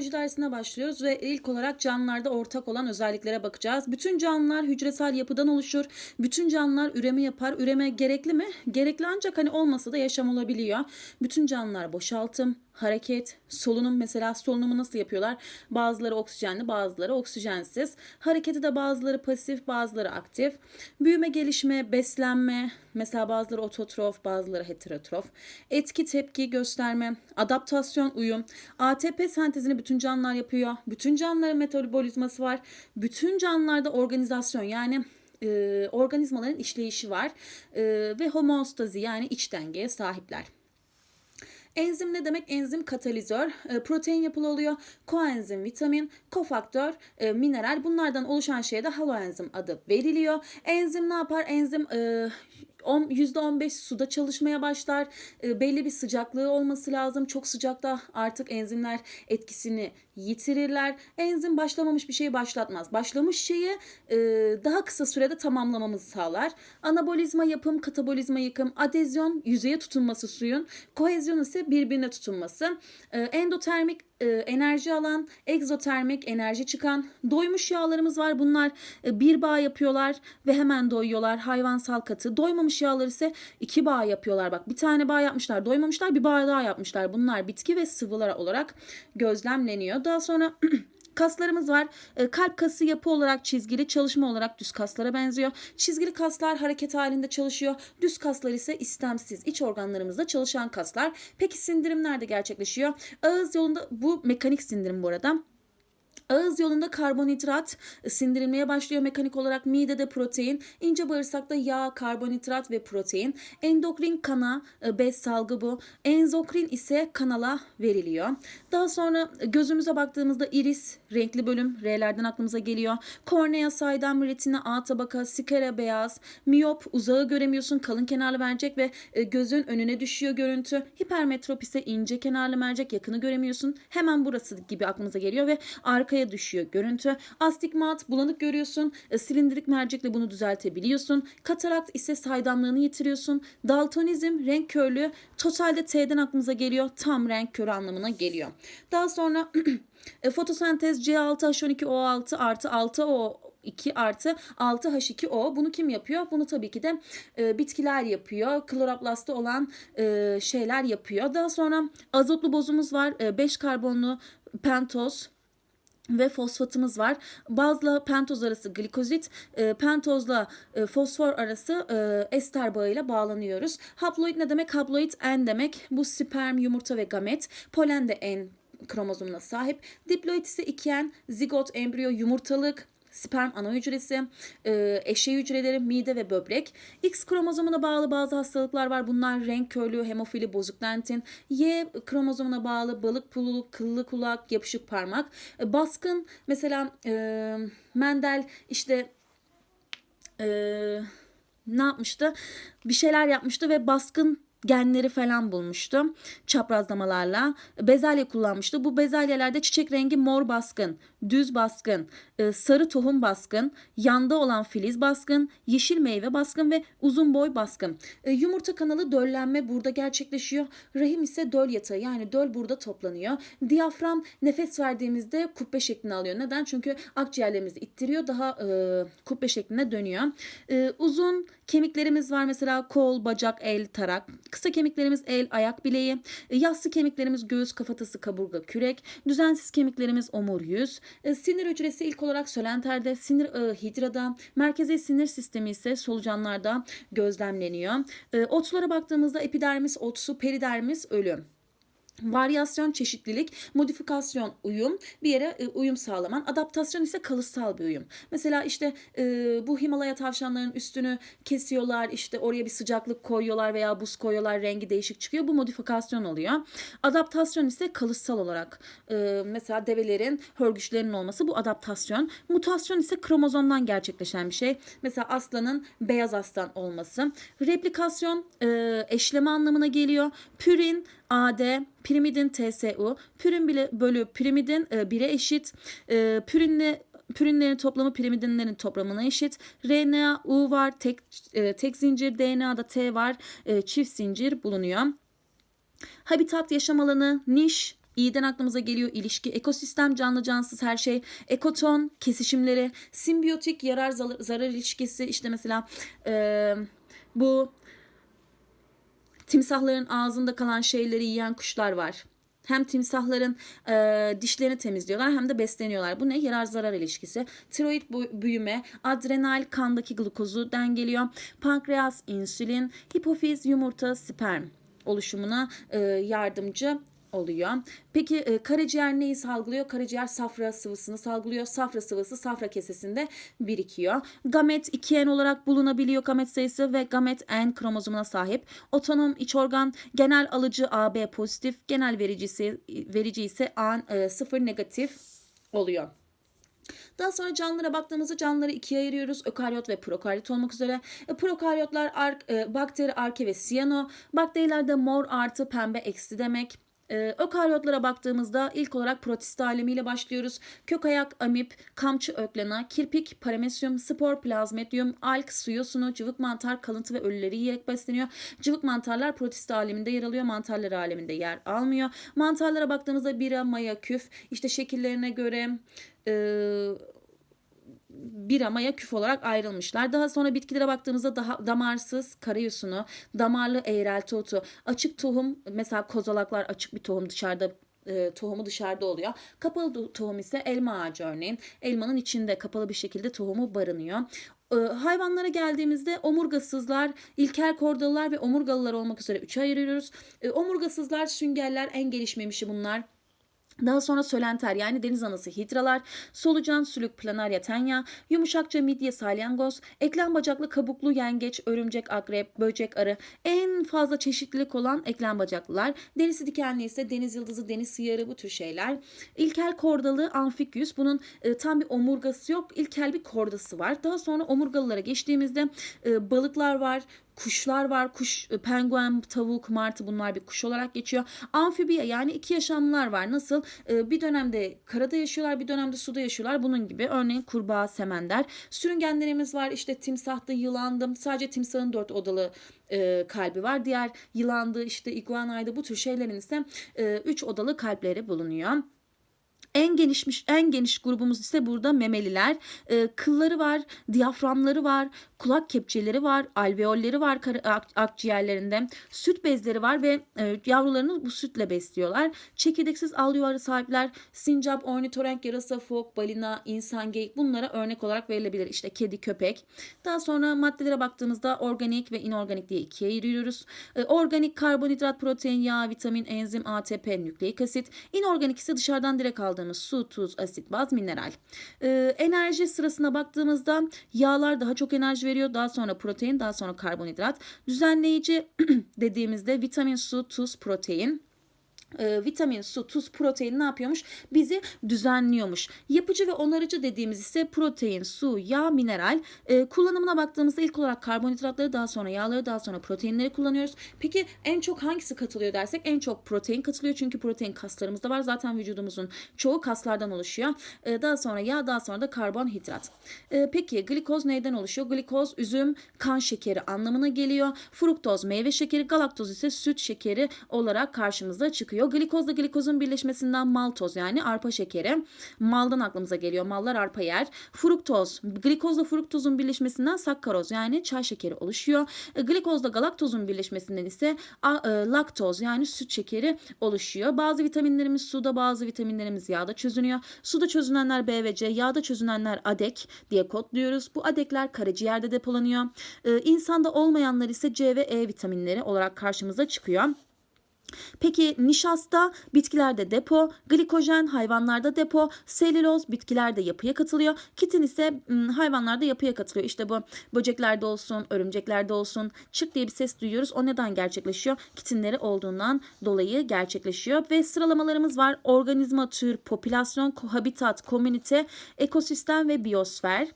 biyoloji dersine başlıyoruz ve ilk olarak canlılarda ortak olan özelliklere bakacağız. Bütün canlılar hücresel yapıdan oluşur. Bütün canlılar üreme yapar. Üreme gerekli mi? Gerekli ancak hani olmasa da yaşam olabiliyor. Bütün canlılar boşaltım, hareket, solunum mesela solunumu nasıl yapıyorlar? Bazıları oksijenli, bazıları oksijensiz. Hareketi de bazıları pasif, bazıları aktif. Büyüme, gelişme, beslenme, mesela bazıları ototrof, bazıları heterotrof. Etki, tepki, gösterme, adaptasyon, uyum. ATP sentezini bütün canlılar yapıyor. Bütün canlıların metabolizması var. Bütün canlılarda organizasyon yani e, organizmaların işleyişi var. E, ve homeostazi yani iç dengeye sahipler. Enzim ne demek? Enzim katalizör. E, protein yapılı oluyor. Koenzim vitamin, kofaktör, e, mineral. Bunlardan oluşan şeye de haloenzim adı veriliyor. Enzim ne yapar? Enzim e, %15 suda çalışmaya başlar. E, belli bir sıcaklığı olması lazım. Çok sıcakta artık enzimler etkisini yitirirler. Enzim başlamamış bir şeyi başlatmaz. Başlamış şeyi e, daha kısa sürede tamamlamamızı sağlar. Anabolizma yapım, katabolizma yıkım, adezyon yüzeye tutunması suyun, kohezyon ise birbirine tutunması. E, endotermik e, enerji alan, egzotermik enerji çıkan, doymuş yağlarımız var. Bunlar e, bir bağ yapıyorlar ve hemen doyuyorlar. Hayvansal katı. Doymamış yağlar ise iki bağ yapıyorlar. Bak bir tane bağ yapmışlar, doymamışlar, bir bağ daha yapmışlar. Bunlar bitki ve sıvılar olarak gözlemleniyor. Daha sonra Kaslarımız var. E, Kalp kası yapı olarak çizgili, çalışma olarak düz kaslara benziyor. Çizgili kaslar hareket halinde çalışıyor. Düz kaslar ise istemsiz iç organlarımızda çalışan kaslar. Peki sindirim nerede gerçekleşiyor? Ağız yolunda bu mekanik sindirim bu arada. Ağız yolunda karbonhidrat sindirilmeye başlıyor mekanik olarak. Midede protein, ince bağırsakta yağ, karbonhidrat ve protein. Endokrin kana, e, bez salgı bu. Enzokrin ise kanala veriliyor. Daha sonra gözümüze baktığımızda iris, renkli bölüm, R'lerden aklımıza geliyor. Kornea, saydam, retina, A tabaka, skera beyaz, miyop, uzağı göremiyorsun, kalın kenarlı mercek ve e, gözün önüne düşüyor görüntü. Hipermetrop ise ince kenarlı mercek, yakını göremiyorsun. Hemen burası gibi aklımıza geliyor ve arkaya düşüyor görüntü. Astigmat, bulanık görüyorsun. E, silindirik mercekle bunu düzeltebiliyorsun. Katarakt ise saydamlığını yitiriyorsun. Daltonizm, renk körlüğü totalde T'den aklımıza geliyor. Tam renk körü anlamına geliyor. Daha sonra e, fotosentez C6H12O6 artı 6O 2 artı 6H2O. Bunu kim yapıyor? Bunu tabii ki de e, bitkiler yapıyor. Kloroplasta olan e, şeyler yapıyor. Daha sonra azotlu bozumuz var. 5 karbonlu pentoz ve fosfatımız var. Bazla pentoz arası glikozit, e, pentozla e, fosfor arası e, ester bağıyla bağlanıyoruz. Haploid ne demek? Haploid N demek. Bu sperm, yumurta ve gamet. Polen de N kromozomuna sahip. Diploid ise 2N, zigot, embriyo, yumurtalık, sperm ana hücresi, e, eşey hücreleri, mide ve böbrek. X kromozomuna bağlı bazı hastalıklar var. Bunlar renk körlüğü, hemofili, bozuk dentin. Y kromozomuna bağlı balık pululuk, kıllı kulak, yapışık parmak. E, baskın mesela e, Mendel işte ne yapmıştı? Bir şeyler yapmıştı ve baskın genleri falan bulmuştu çaprazlamalarla. Bezelye kullanmıştı. Bu bezelyelerde çiçek rengi mor baskın, düz baskın, e, sarı tohum baskın, yanda olan filiz baskın, yeşil meyve baskın ve uzun boy baskın. E, Yumurta kanalı döllenme burada gerçekleşiyor. Rahim ise döl yatağı yani döl burada toplanıyor. Diyafram nefes verdiğimizde kubbe şeklini alıyor. Neden? Çünkü akciğerlerimizi ittiriyor daha e, kubbe şekline dönüyor. E, uzun kemiklerimiz var mesela kol, bacak, el, tarak. Kısa kemiklerimiz el, ayak bileği. E, Yassı kemiklerimiz göğüs, kafatası, kaburga, kürek. Düzensiz kemiklerimiz omur, yüz. E, Sinir hücresi ilk olarak sölenterde, sinir ağı hidrada, merkezi sinir sistemi ise solucanlarda gözlemleniyor. E, Otlara baktığımızda epidermis, otsu, peridermis, ölüm. Varyasyon, çeşitlilik, modifikasyon, uyum, bir yere e, uyum sağlaman. Adaptasyon ise kalıtsal bir uyum. Mesela işte e, bu Himalaya tavşanlarının üstünü kesiyorlar, işte oraya bir sıcaklık koyuyorlar veya buz koyuyorlar, rengi değişik çıkıyor. Bu modifikasyon oluyor. Adaptasyon ise kalıtsal olarak. E, mesela develerin hörgüçlerinin olması bu adaptasyon. Mutasyon ise kromozomdan gerçekleşen bir şey. Mesela aslanın beyaz aslan olması. Replikasyon e, eşleme anlamına geliyor. Pürin, AD, pirimidin TSU, pürin bile bölü pirimidin e, 1'e eşit. E, pürinle pürinlerin toplamı pirimidinlerin toplamına eşit. RNA, U var, tek, e, tek zincir, DNA'da T var, e, çift zincir bulunuyor. Habitat yaşam alanı, niş, İ'den aklımıza geliyor ilişki, ekosistem canlı cansız her şey, ekoton kesişimleri, simbiyotik yarar zarar ilişkisi işte mesela e, bu timsahların ağzında kalan şeyleri yiyen kuşlar var. Hem timsahların e, dişlerini temizliyorlar hem de besleniyorlar. Bu ne? Yarar zarar ilişkisi. Tiroid büyüme, adrenal kandaki glukozu dengeliyor. Pankreas, insülin, hipofiz, yumurta, sperm oluşumuna e, yardımcı oluyor. Peki e, karaciğer neyi salgılıyor? Karaciğer safra sıvısını salgılıyor. Safra sıvısı safra kesesinde birikiyor. Gamet 2N olarak bulunabiliyor gamet sayısı ve gamet N kromozomuna sahip. Otonom iç organ genel alıcı AB pozitif, genel vericisi verici ise A e, 0 negatif oluyor. Daha sonra canlılara baktığımızda canlıları ikiye ayırıyoruz. Ökaryot ve prokaryot olmak üzere. E, prokaryotlar ark, e, bakteri, arke ve siyano. Bakterilerde mor artı pembe eksi demek. Ee, ökaryotlara baktığımızda ilk olarak protist alemiyle başlıyoruz. Kök ayak, amip, kamçı öklena, kirpik, paramesyum, spor, plazmedyum, alg, su yosunu, cıvık mantar, kalıntı ve ölüleri yiyerek besleniyor. Cıvık mantarlar protist aleminde yer alıyor. Mantarlar aleminde yer almıyor. Mantarlara baktığımızda bira, maya, küf, işte şekillerine göre e, bira, maya, küf olarak ayrılmışlar. Daha sonra bitkilere baktığımızda daha damarsız karayosunu, damarlı eğrelti otu, açık tohum mesela kozalaklar açık bir tohum dışarıda e, tohumu dışarıda oluyor. Kapalı tohum ise elma ağacı örneğin. Elmanın içinde kapalı bir şekilde tohumu barınıyor. E, hayvanlara geldiğimizde omurgasızlar, ilkel kordalılar ve omurgalılar olmak üzere üçe ayırıyoruz. E, omurgasızlar, süngerler en gelişmemişi bunlar. Daha sonra sölenter yani deniz anası hidralar, solucan, sülük, planarya, tenya, yumuşakça midye, salyangoz, eklem bacaklı kabuklu yengeç, örümcek, akrep, böcek, arı, en fazla çeşitlilik olan eklem bacaklılar, derisi dikenli ise deniz yıldızı, deniz sıyarı bu tür şeyler. İlkel kordalı amfikyüs bunun e, tam bir omurgası yok, ilkel bir kordası var. Daha sonra omurgalılara geçtiğimizde e, balıklar var, Kuşlar var. Kuş, e, penguen, tavuk, martı bunlar bir kuş olarak geçiyor. Amfibiya yani iki yaşamlılar var. Nasıl? Ee, bir dönemde karada yaşıyorlar, bir dönemde suda yaşıyorlar. Bunun gibi. Örneğin kurbağa, semender. Sürüngenlerimiz var. İşte timsahta, yılandım. Sadece timsahın dört odalı e, kalbi var. Diğer yılandı, işte iguanaydı bu tür şeylerin ise e, üç odalı kalpleri bulunuyor. En genişmiş en geniş grubumuz ise burada memeliler. Ee, kılları var, diyaframları var, kulak kepçeleri var, alveolleri var ak- akciğerlerinde. Süt bezleri var ve e, yavrularını bu sütle besliyorlar. Çekirdeksiz alüvarı sahipler. Sincap, ornitorenk, yarasa, fok, balina, insan, geyik bunlara örnek olarak verilebilir. İşte kedi, köpek. Daha sonra maddelere baktığımızda organik ve inorganik diye ikiye ayırıyoruz. Ee, organik karbonhidrat, protein, yağ, vitamin, enzim, ATP, nükleik asit. İnorganik ise dışarıdan direkt aldığımız su, tuz, asit, baz, mineral. Ee, enerji sırasına baktığımızda yağlar daha çok enerji veriyor. Daha sonra protein, daha sonra karbonhidrat. Düzenleyici dediğimizde vitamin, su, tuz, protein e, vitamin, su, tuz, protein ne yapıyormuş? Bizi düzenliyormuş. Yapıcı ve onarıcı dediğimiz ise protein, su, yağ, mineral. E, kullanımına baktığımızda ilk olarak karbonhidratları daha sonra yağları daha sonra proteinleri kullanıyoruz. Peki en çok hangisi katılıyor dersek en çok protein katılıyor. Çünkü protein kaslarımızda var. Zaten vücudumuzun çoğu kaslardan oluşuyor. E, daha sonra yağ daha sonra da karbonhidrat. E, peki glikoz neyden oluşuyor? Glikoz üzüm kan şekeri anlamına geliyor. Fruktoz meyve şekeri, galaktoz ise süt şekeri olarak karşımıza çıkıyor. Glikozla glikozun birleşmesinden maltoz yani arpa şekeri. Maldan aklımıza geliyor. Mallar arpa yer. Fruktoz, glikozla fruktozun birleşmesinden sakkaroz yani çay şekeri oluşuyor. E, Glikozla galaktozun birleşmesinden ise e, laktoz yani süt şekeri oluşuyor. Bazı vitaminlerimiz suda, bazı vitaminlerimiz yağda çözünüyor. Suda çözünenler B ve C, yağda çözünenler ADEK diye kodluyoruz. Bu ADEK'ler karaciğerde depolanıyor. E, insanda olmayanlar ise C ve E vitaminleri olarak karşımıza çıkıyor. Peki nişasta bitkilerde depo, glikojen hayvanlarda depo, selüloz bitkilerde yapıya katılıyor. Kitin ise hayvanlarda yapıya katılıyor. İşte bu böceklerde olsun, örümceklerde olsun çık diye bir ses duyuyoruz. O neden gerçekleşiyor? Kitinleri olduğundan dolayı gerçekleşiyor. Ve sıralamalarımız var. Organizma, tür, popülasyon, habitat, komünite, ekosistem ve biyosfer.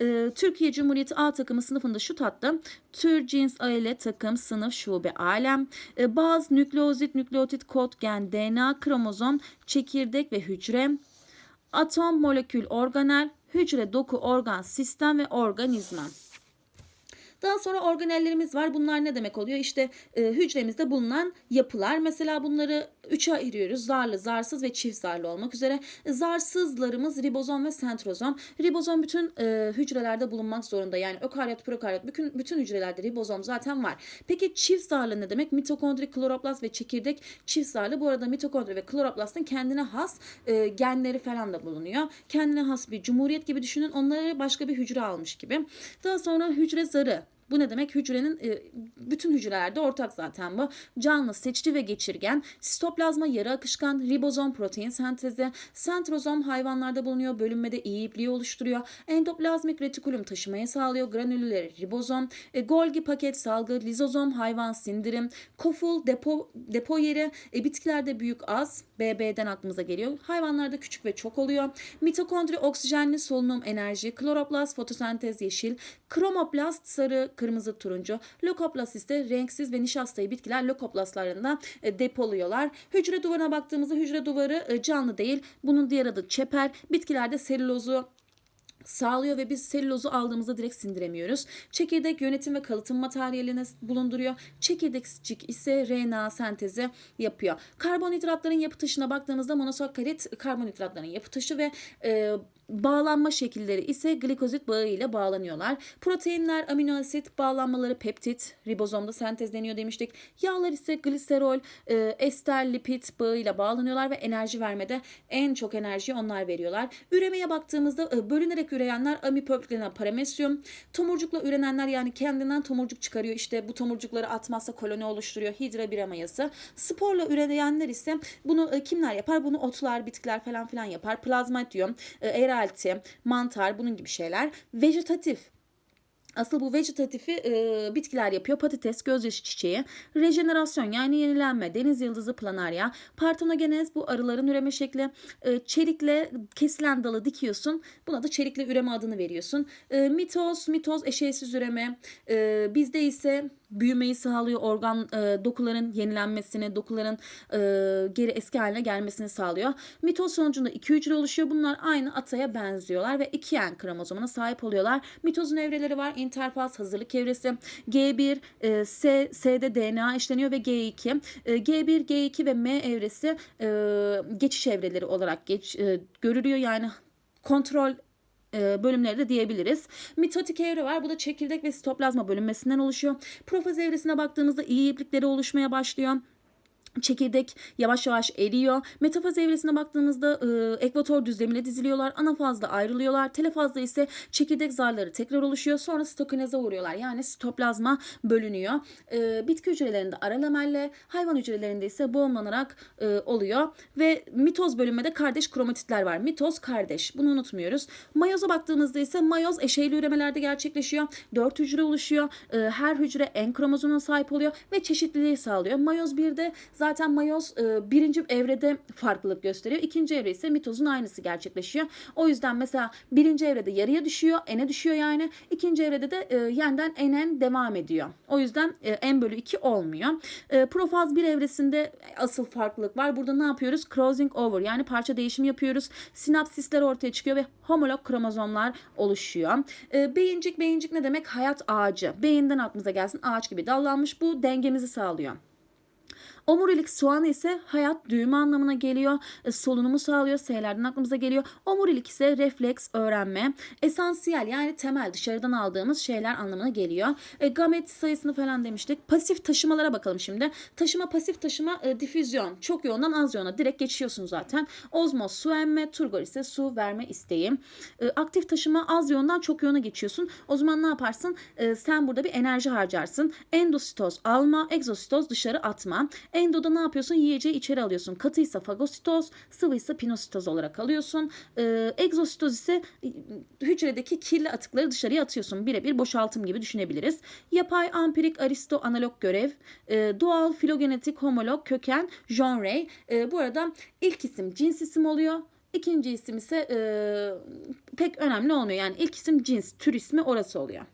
Ee, Türkiye Cumhuriyeti A takımı sınıfında şu tatlı. Tür, cins, aile, takım, sınıf, şube, alem. Ee, baz, nükleozit, nükleotit, kod, gen, DNA, kromozom, çekirdek ve hücre. Atom, molekül, organel, hücre, doku, organ, sistem ve organizma. Daha sonra organellerimiz var. Bunlar ne demek oluyor? İşte e, hücremizde bulunan yapılar. Mesela bunları üçe ayırıyoruz. Zarlı, zarsız ve çift zarlı olmak üzere. Zarsızlarımız ribozom ve sentrozom. Ribozom bütün e, hücrelerde bulunmak zorunda. Yani ökaryot, prokaryot bütün, bütün hücrelerde ribozom zaten var. Peki çift zarlı ne demek? Mitokondri, kloroplast ve çekirdek çift zarlı. Bu arada mitokondri ve kloroplastın kendine has e, genleri falan da bulunuyor. Kendine has bir cumhuriyet gibi düşünün. Onları başka bir hücre almış gibi. Daha sonra hücre zarı. Bu ne demek? Hücrenin e, bütün hücrelerde ortak zaten bu. Canlı, seçici ve geçirgen, sitoplazma, yarı akışkan, ribozom, protein sentezi, sentrozom hayvanlarda bulunuyor. Bölünmede iyi ipliği oluşturuyor. Endoplazmik retikulum taşımayı sağlıyor. Granülleri ribozom, e, Golgi paket salgı, lizozom hayvan sindirim, koful depo depo yeri, e, bitkilerde büyük az, BB'den aklımıza geliyor. Hayvanlarda küçük ve çok oluyor. Mitokondri oksijenli solunum enerji, kloroplast fotosentez yeşil, kromoplast sarı, kırmızı, turuncu, lökoplast ise renksiz ve nişastayı bitkiler lökoplastlarında e, depoluyorlar. Hücre duvarına baktığımızda hücre duvarı e, canlı değil. Bunun diğer adı çeper. Bitkilerde selülozu sağlıyor ve biz selülozu aldığımızda direkt sindiremiyoruz. Çekirdek yönetim ve kalıtım materyalini bulunduruyor. Çekirdekçik ise RNA sentezi yapıyor. Karbonhidratların yapı taşına baktığımızda monosakkarit karbonhidratların yapı taşı ve e, bağlanma şekilleri ise glikozit bağı ile bağlanıyorlar. Proteinler, amino asit bağlanmaları peptit, ribozomda sentezleniyor demiştik. Yağlar ise gliserol, e, ester, lipid bağı ile bağlanıyorlar ve enerji vermede en çok enerjiyi onlar veriyorlar. Üremeye baktığımızda e, bölünerek üreyenler amipöklena paramesyum, tomurcukla ürenenler yani kendinden tomurcuk çıkarıyor. İşte bu tomurcukları atmazsa koloni oluşturuyor. Hidra bir mayası. Sporla üreyenler ise bunu e, kimler yapar? Bunu otlar, bitkiler falan filan yapar. Plazmatium, e, eralti, mantar bunun gibi şeyler. Vejetatif Asıl bu vegetatifi e, bitkiler yapıyor. Patates, gözyaşı çiçeği, rejenerasyon yani yenilenme, deniz yıldızı planarya, partenogenez bu arıların üreme şekli, e, çelikle kesilen dalı dikiyorsun. Buna da çelikle üreme adını veriyorsun. E, mitoz, mitoz eşeğsiz üreme. E, bizde ise büyümeyi sağlıyor. Organ e, dokuların yenilenmesini, dokuların e, geri eski haline gelmesini sağlıyor. Mitoz sonucunda iki hücre oluşuyor. Bunlar aynı ataya benziyorlar ve iki en kromozomuna sahip oluyorlar. Mitozun evreleri var. İnterfaz, hazırlık evresi. G1, e, S, S'de DNA işleniyor ve G2. E, G1, G2 ve M evresi e, geçiş evreleri olarak geç, e, görülüyor. Yani kontrol bölümleri de diyebiliriz. Mitotik evre var. Bu da çekirdek ve sitoplazma bölünmesinden oluşuyor. Profaz evresine baktığımızda iyi iplikleri oluşmaya başlıyor çekirdek yavaş yavaş eriyor. Metafaz evresine baktığımızda e, ekvator düzlemine diziliyorlar. Anafazda ayrılıyorlar. Telefazda ise çekirdek zarları tekrar oluşuyor. Sonra sitokineze uğruyorlar. Yani sitoplazma bölünüyor. E, bitki hücrelerinde ara hayvan hücrelerinde ise boğumlanarak e, oluyor. Ve mitoz bölünmede kardeş kromatitler var. Mitoz kardeş. Bunu unutmuyoruz. Mayoza baktığımızda ise mayoz eşeyli üremelerde gerçekleşiyor. Dört hücre oluşuyor. E, her hücre en kromozomuna sahip oluyor ve çeşitliliği sağlıyor. Mayoz 1'de Zaten mayoz e, birinci evrede farklılık gösteriyor. İkinci evre ise mitozun aynısı gerçekleşiyor. O yüzden mesela birinci evrede yarıya düşüyor, ene düşüyor yani. İkinci evrede de e, yeniden enen devam ediyor. O yüzden e, en bölü 2 olmuyor. E, profaz 1 evresinde asıl farklılık var. Burada ne yapıyoruz? Crossing over yani parça değişimi yapıyoruz. Sinapsisler ortaya çıkıyor ve homolog kromozomlar oluşuyor. E, beyincik beyincik ne demek? Hayat ağacı. Beyinden aklımıza gelsin ağaç gibi dallanmış. Bu dengemizi sağlıyor. Omurilik soğanı ise hayat düğümü anlamına geliyor. E, solunumu sağlıyor. S'lerden aklımıza geliyor. Omurilik ise refleks, öğrenme. Esansiyel yani temel dışarıdan aldığımız şeyler anlamına geliyor. E, gamet sayısını falan demiştik. Pasif taşımalara bakalım şimdi. Taşıma pasif taşıma e, difüzyon. Çok yoğundan az yoğuna direkt geçiyorsun zaten. Ozmoz su emme, turgor ise su verme isteği. E, aktif taşıma az yoğundan çok yoğuna geçiyorsun. O zaman ne yaparsın? E, sen burada bir enerji harcarsın. Endositoz alma, egzositoz dışarı atma. Endoda ne yapıyorsun? Yiyeceği içeri alıyorsun. Katıysa fagositoz, sıvıysa pinositoz olarak alıyorsun. Ee, egzositoz ise e, hücredeki kirli atıkları dışarıya atıyorsun. Birebir boşaltım gibi düşünebiliriz. Yapay, ampirik, aristo, analog görev. Ee, doğal, filogenetik, homolog, köken, genre. Ee, bu arada ilk isim cins isim oluyor. İkinci isim ise e, pek önemli olmuyor. Yani ilk isim cins, tür ismi orası oluyor.